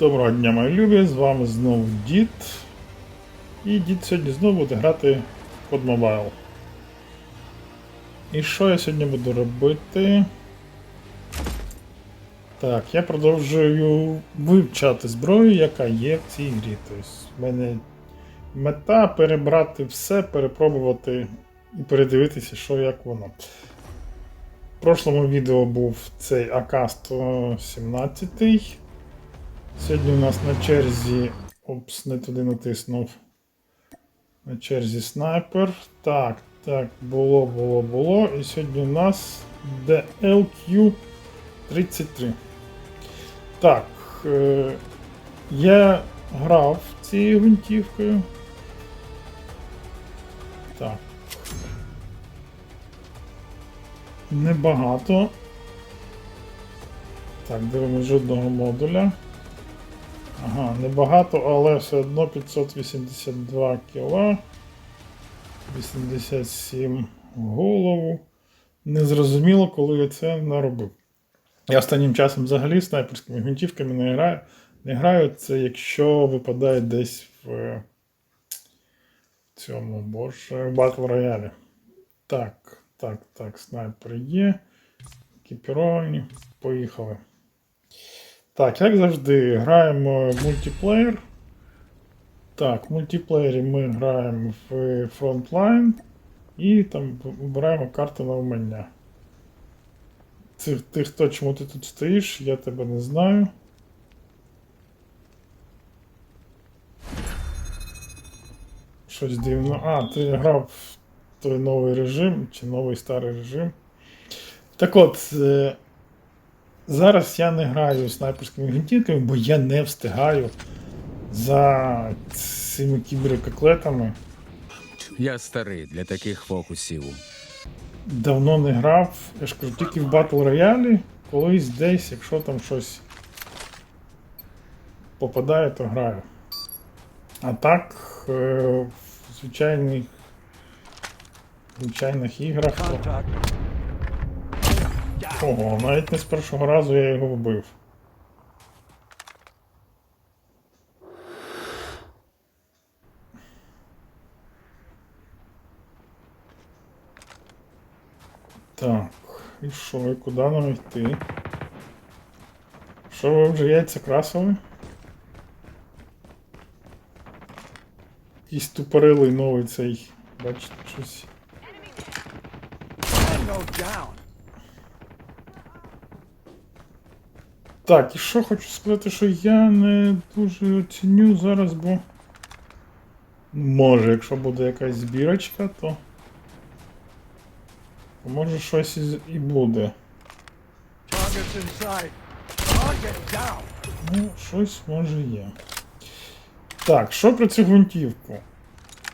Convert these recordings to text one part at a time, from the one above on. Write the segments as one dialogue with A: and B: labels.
A: Доброго дня, мої любі, з вами знову Дід. І Дід сьогодні знову буде грати Code Mobile. І що я сьогодні буду робити? Так, я продовжую вивчати зброю, яка є в цій грі. Тобто, в мене мета перебрати все, перепробувати і передивитися, що як воно. В прошлому відео був цей АК-117. Сьогодні у нас на черзі. Опс, не туди натиснув. На черзі снайпер. Так, так, було, було, було. І сьогодні у нас DLQ-33. Так. Е- я грав цією гвинтівкою. Так. Небагато. Так, дивимось жодного модуля. Ага, небагато, але все одно 582 кіла. 87 голову. Незрозуміло, коли я це наробив. Я останнім часом взагалі снайперськими гвинтівками не граю. Не граю це, якщо випадає десь в е, цьому боже, в Батл Роялі. Так, так, так, снайпер є. Екіпіровані. Поїхали. Так, як завжди, граємо мультиплеєр. Так, в мультиплеєрі ми граємо в Frontline і там вибираємо карту навмання. Цих, ти хто чому ти тут стоїш, я тебе не знаю. Щось дивно. А, ти грав в той новий режим чи новий старий режим. Так от, е, зараз я не граю снайперськими гвинтівками, бо я не встигаю за цими кіберкоклетами.
B: Я старий для таких фокусів.
A: Давно не грав. Я ж кажу, тільки в Battle Royale, колись десь, якщо там щось попадає, то граю. А так, е, в звичайних, звичайних іграх. Ого, навіть не з першого разу я його вбив. Так, і що, і куди нам йти? Що ви вже яйця красили? Якийсь тупорилий новий цей. Бачите, щось. Так, і що хочу сказати, що я не дуже оціню зараз, бо. Може, якщо буде якась збірочка, то. може щось і, і буде. Ну, щось може є. Так, що про цю гвинтівку?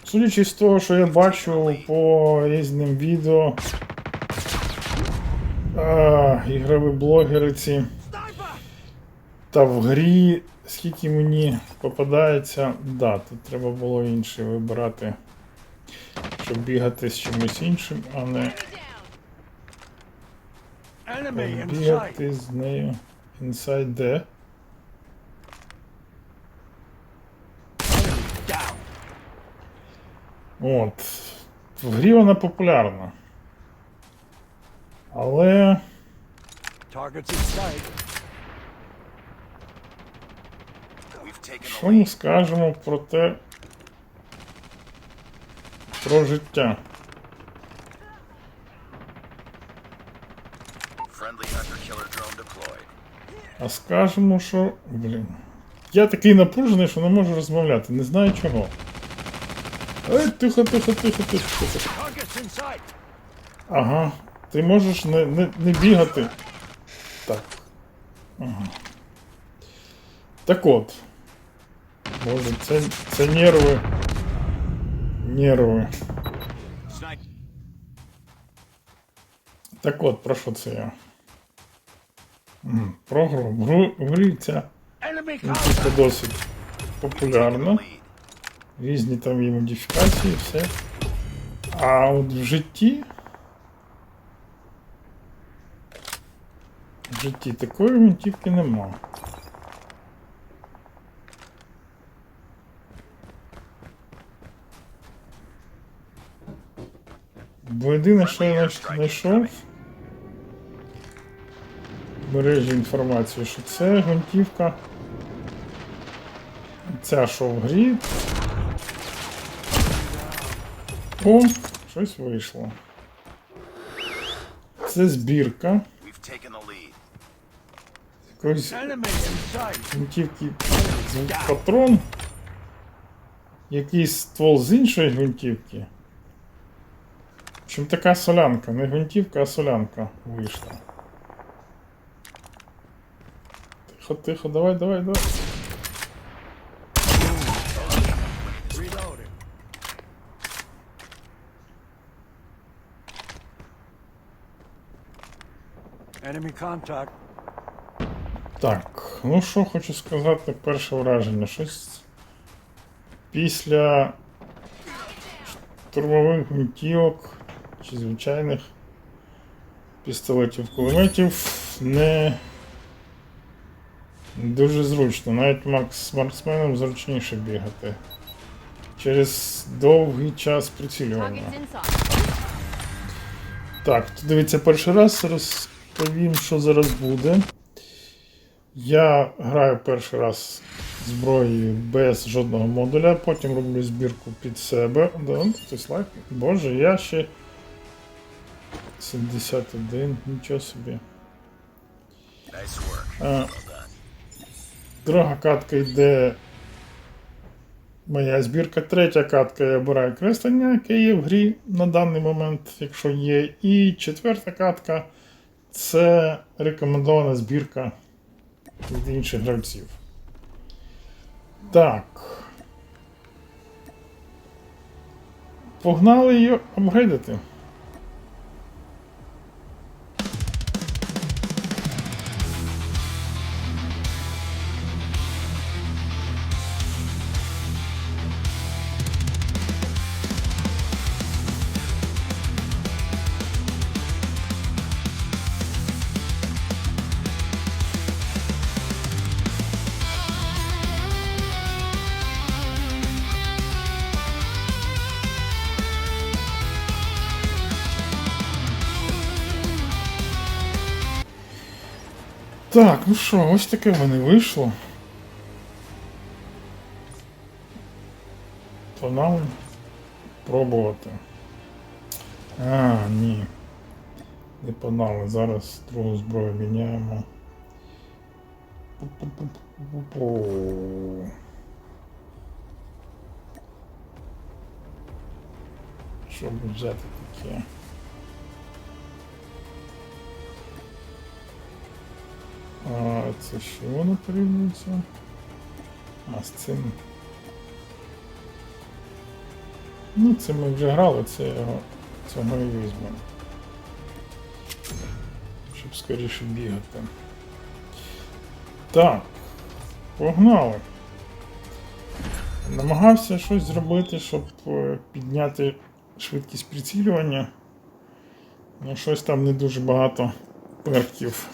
A: Судячи з того, що я бачу по різним відео. А, ігрові блогери ці. Та в грі, скільки мені попадається, да, тут треба було інше вибирати, щоб бігати з чимось іншим, а не бігати з нею Inside де. От. В грі вона популярна. Але.
C: Targets inside.
A: Що ми скажемо про те. Про життя. А скажемо, що. Блін. Я такий напружений, що не можу розмовляти. Не знаю чого. Ей, тихо, тихо, тихо, тихо, тихо. Ага. Ти можеш не, не, не бігати. Так. Ага. Так от. Боже, це, це нерви. Нерви. Так от, про що це я? Про гру. Гру- в грі ця
C: Enemy
A: досить популярна. Різні там є модифікації, все. А от в житті. В житті такої гвинтівки нема. Бо єдине, що я знайш- знайшов в мережі інформації, що це гвинтівка. Ця що в грі. О, щось вийшло. Це збірка. Гвинтівки патрон. Якийсь ствол з іншої гвинтівки. Общем, така солянка. Не гвинтівка, а солянка вийшла. Тихо, тихо, давай, давай, давай.
C: Enemy contact.
A: Так, ну що хочу сказати, перше враження. Щось після штурмових гвинтівок звичайних пістолетів кулеметів не дуже зручно. Навіть Макс з марксменом зручніше бігати. Через довгий час прицілювання. Так, то дивіться перший раз, розповім, що зараз буде. Я граю перший раз зброєю без жодного модуля, потім роблю збірку під себе. Да, хтось лайк. Боже, я ще 71, нічого собі.
D: Nice work.
A: А, друга катка йде. Моя збірка, третя катка я обираю креслення, яке є в грі на даний момент, якщо є. І четверта катка це рекомендована збірка від інших гравців. Так. Погнали її апгрейдити. Так, ну що, ось таке в мене вийшло. Погнали пробувати. А, ні. Не погнали. Зараз другу зброю міняємо. Що взяти таке? А, це що воно порівнюється? А, з цим. Ну, це ми вже грали, це його, цього і візьмемо. Щоб скоріше бігати. Так, погнали. Намагався щось зробити, щоб е, підняти швидкість прицілювання. Ну, щось там не дуже багато перків.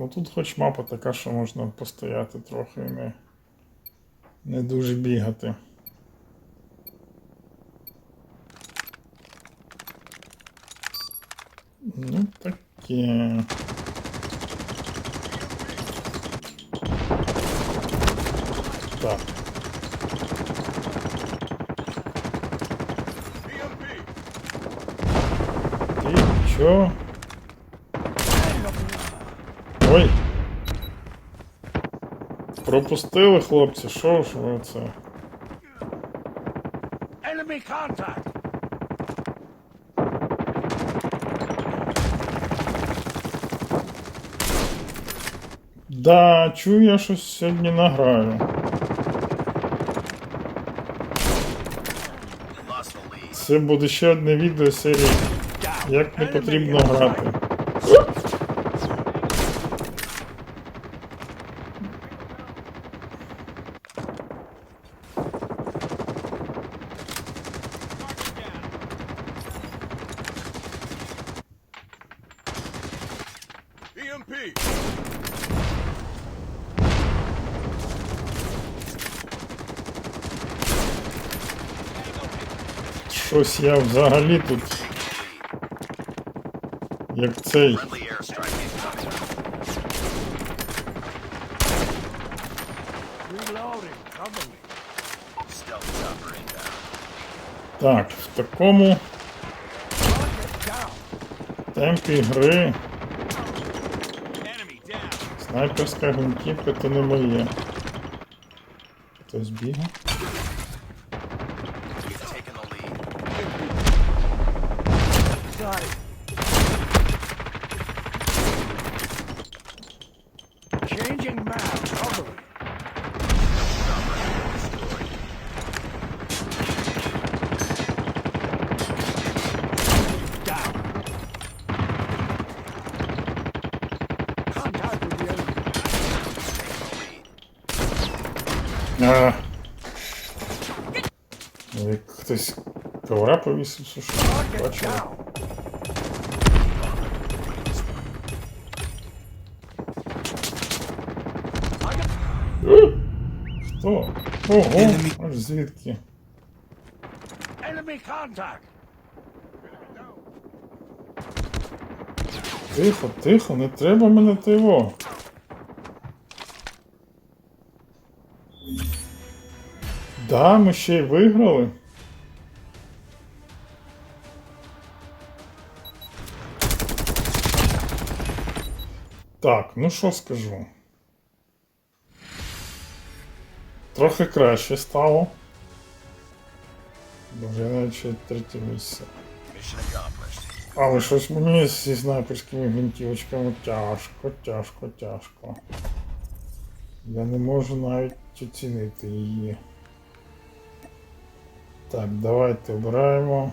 A: Ну тут хоч мапа така, що можна постояти трохи і не, не дуже бігати. Ну, таке. Так. Ти чо? Ой. Пропустили, хлопці, що ж ви це?
C: Enemy contact.
A: Да, чую я щось сьогодні награю. Це буде ще одне відео серії, як не потрібно
C: inside.
A: Грати. Щось я взагалі тут. Як цей. Так, в такому темпі гри. Снайперська гвинтівка то не моє. Хтось бігає?
C: Changing map. Cover me.
D: Destroyed.
C: Down. Contact with the enemy.
D: Taking the lead.
A: А. Ну, Як хтось ковра повісив, що бачили.
C: got
A: Хто? Ого, аж звідки?
C: enemy contact.
A: Тихо, тихо, не треба мене тиво. Да, ми ще й виграли. Так, ну що скажу. Трохи краще стало. Боже, я навіть ще третє місце. Але щось мені зі снайперськими гвинтівочками тяжко, тяжко, тяжко. Я не можу навіть оцінити її. Так, давайте обираємо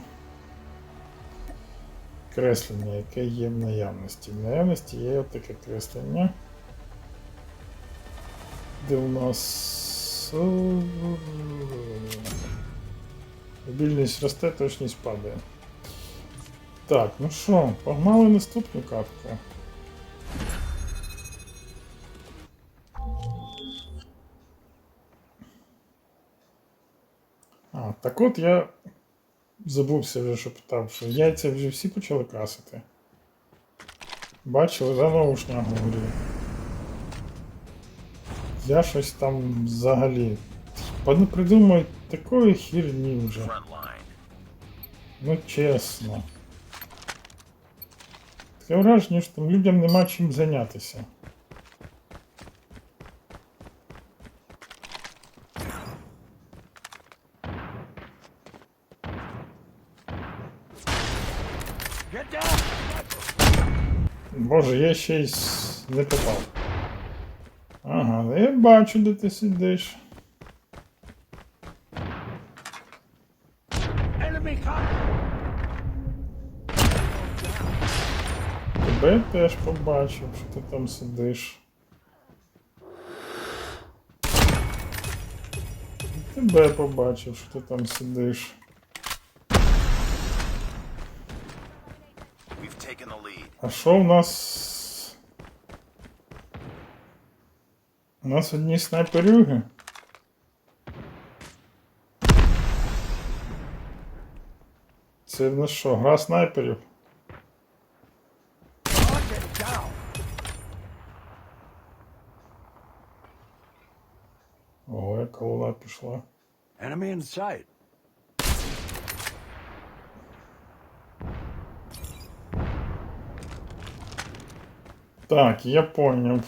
A: креслення, яке є в наявності. В наявності є таке креслення. Де у нас. Мобільність росте, точність падає. Так, ну що, погнали наступну катку. Так от я забувся вже, що питав, що яйця вже всі почали красити. Бачили, за наушня говорю. Я щось там взагалі. Придумають такої хірні вже. Ну чесно. Таке враження, що там людям нема чим зайнятися. Боже, я ще й не попав. Ага, я бачу, де ти сидиш. Тебе теж побачив, що ти там сидиш. Тебе побачив, що ти там сидиш. А що в нас? У нас одні снайперюги. Це в нас що, гра снайперів? Яка луна пішла.
C: Enemy in sight.
A: Так, я поняв.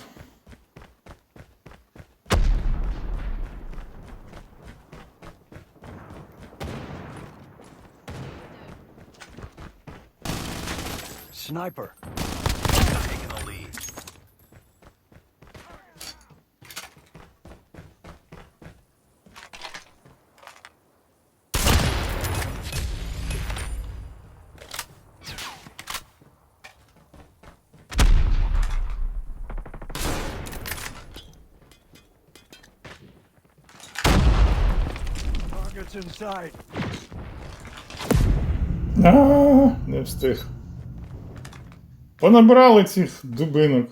C: Sniper.
A: А, не встиг. Понабрали цих дубинок.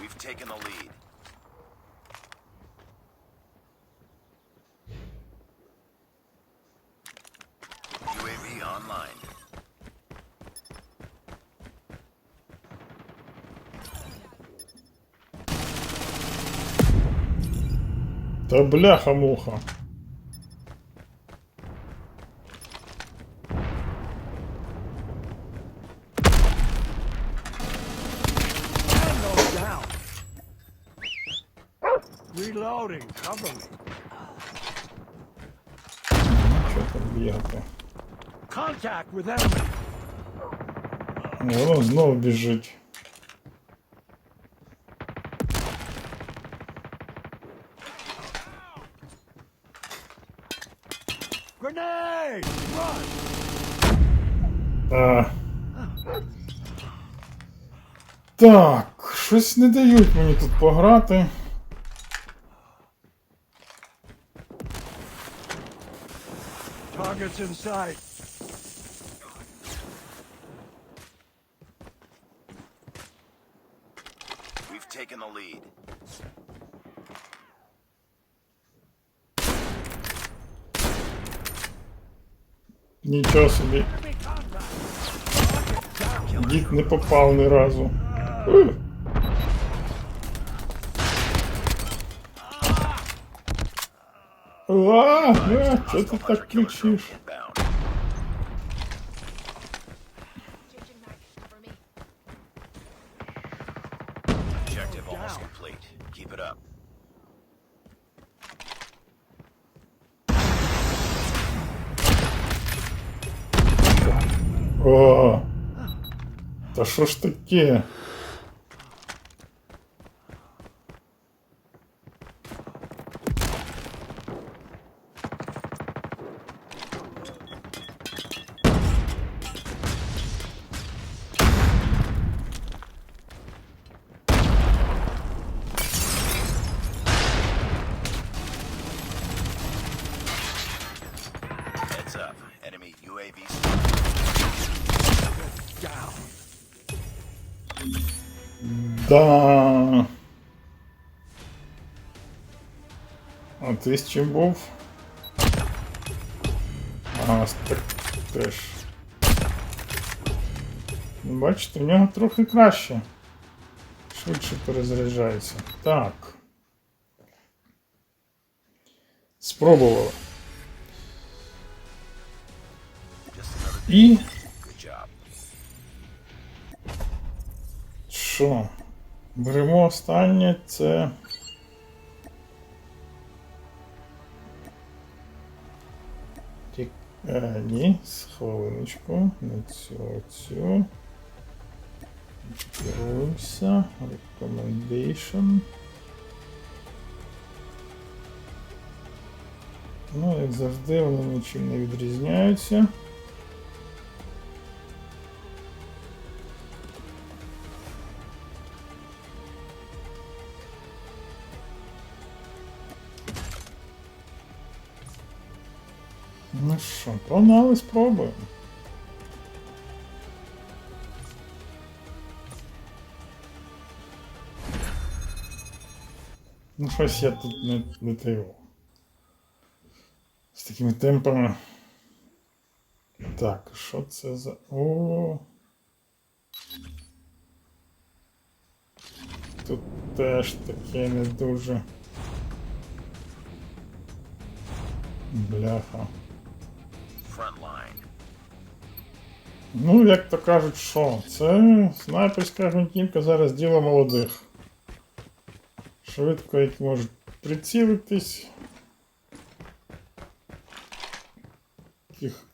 D: We've taken the lead. UAV online.
A: Та бляха-муха.
C: Tango down. Reloading. Cover me.
A: Що там бігати?
C: Contact with enemy.
A: Воно знову біжить.
C: Grenade!
A: А. Так, щось не дають мені тут пограти.
C: Targets in sight.
D: We've taken the lead.
A: Нічого собі. Дід не попав ні разу. Ааа, А, а, що ти так кричиш? Що ж таке? Да. А ти з чим був? А, так теж. Бачите, в нього трохи краще. Швидше перезаряджається. Так. Спробували. І що? Беремо останнє, це. Ті- Е, ні, хвилиночку. Не цю, цю. Керуємося. Recommendation. Ну, як завжди, вони нічим не відрізняються. Що, погнали, спробуємо. Ну, щось я тут не, не триву. З такими темпами. Так, що це за. О. Тут теж таке не дуже. Бляха. Ну, як то кажуть, що? Це снайперська гвинтівка зараз діло молодих. Швидко як можуть прицілитись. Таких.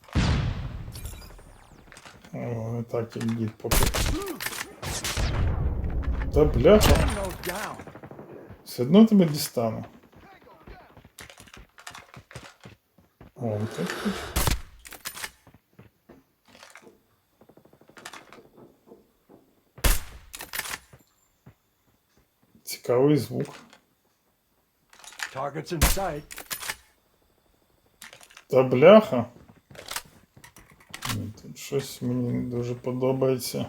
A: О, так як дід поки. Та бляха, все одно тебе дістану. О, так Цікавий звук.
C: Targets in sight.
A: Та бляха. Тут щось мені не дуже подобається.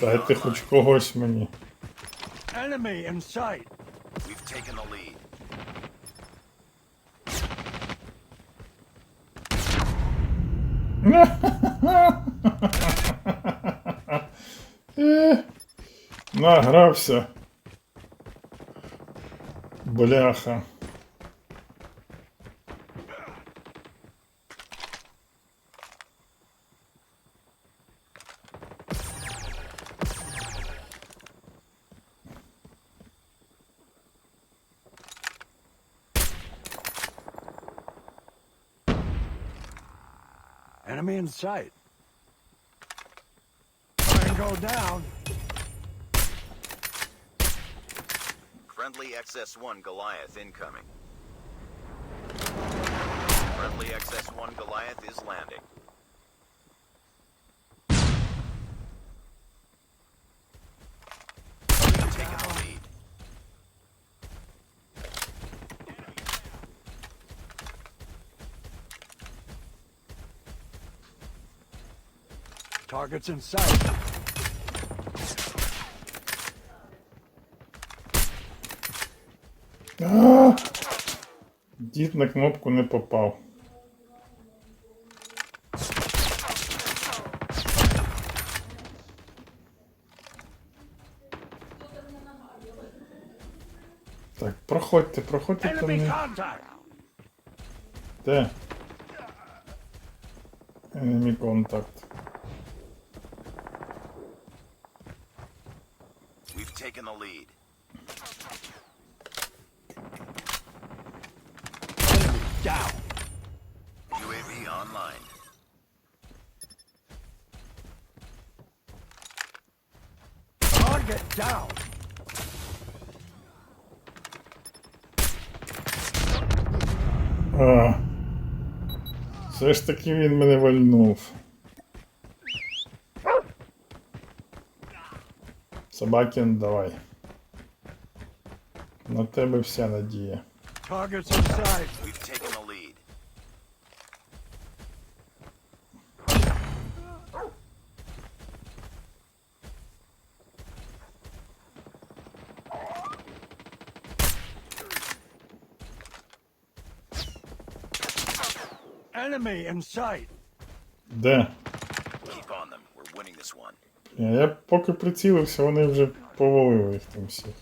A: Дайте хоч когось мені.
C: Enemy in sight.
D: We've taken the lead.
A: Награвся. Бляха.
C: In sight. Tango down.
D: Friendly XS-1 Goliath incoming. Friendly XS-1 Goliath is landing.
C: Targets in sight.
A: А! Дід на кнопку не попав. Так, проходьте, проходьте там. Де? Enemy contact.
C: Target down.
A: А. Все ж таки він мене вальнув. Собакін, давай. На тебе вся надія.
C: Targets in sight.
D: We've taken
A: Де?
D: Keep on them. We're winning this one.
A: Я поки прицілився, вони вже повалили їх там всіх.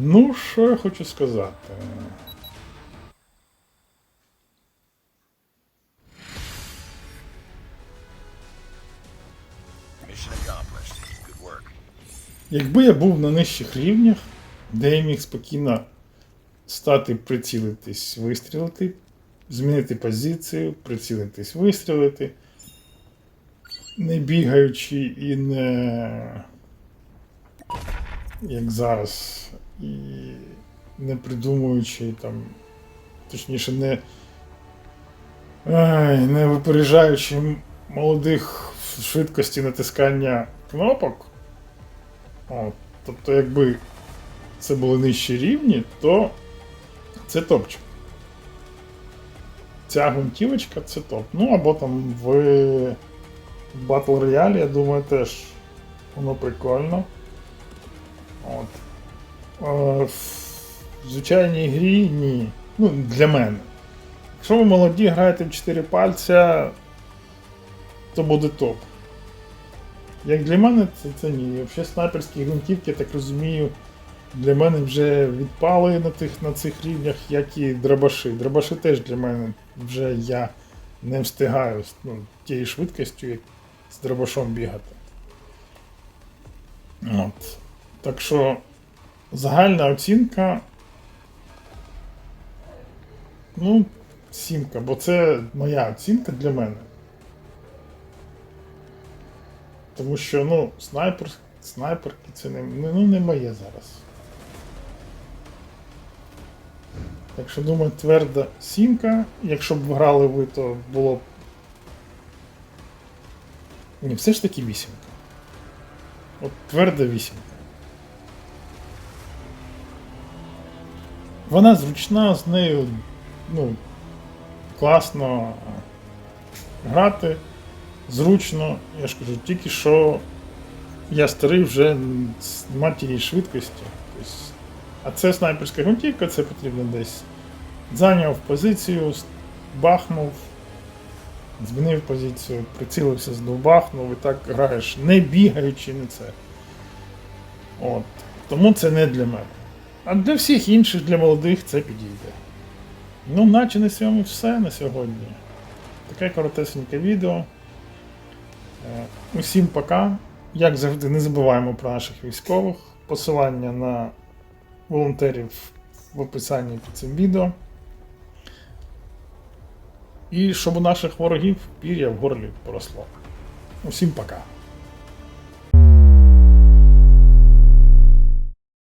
A: Ну, що я хочу сказати. Якби я був на нижчих рівнях, де я міг спокійно стати, прицілитись, вистрілити, змінити позицію, прицілитись, вистрілити, не бігаючи і не як зараз, і не придумуючи там, точніше, не, ай, не випереджаючи молодих швидкості натискання кнопок. От, тобто, якби це були нижчі рівні, то це топчик. Ця гвинтівочка це топ. Ну або там в Battle Royale, я думаю, теж воно прикольно. От. В звичайній грі ні. Ну, для мене. Якщо ви молоді граєте в 4 пальця, то буде топ. Як для мене, це, це ні. Взагалі снайперські гвинтівки, я так розумію, для мене вже відпали на тих, на цих рівнях, як і драбаши. Драбаши теж для мене вже я не встигаю ну, тією швидкістю, як з драбашом бігати. От. Так що загальна оцінка Ну, сімка, бо це моя оцінка для мене. Тому що, ну, снайпер, снайперки це не, ну, не моє зараз. Так що, думаю, тверда сімка. Якщо б грали ви, то було б. Ні, все ж таки вісімка. От тверда вісімка. Вона зручна, з нею ну, класно грати, зручно. Я ж кажу, тільки що я старий вже з матір'ї швидкості. А це снайперська гвинтівка, це потрібно десь. Зайняв позицію, бахнув, змінив позицію, прицілився, знов бахнув і так граєш, не бігаючи, не це. От. Тому це не для мене. А для всіх інших, для молодих це підійде. Ну, наче на цьому все на сьогодні. Таке коротесеньке відео. Е, Усім пока. Як завжди, не забуваємо про наших військових. Посилання на волонтерів в описанні під цим відео. І щоб у наших ворогів пір'я в горлі поросло. Усім пока.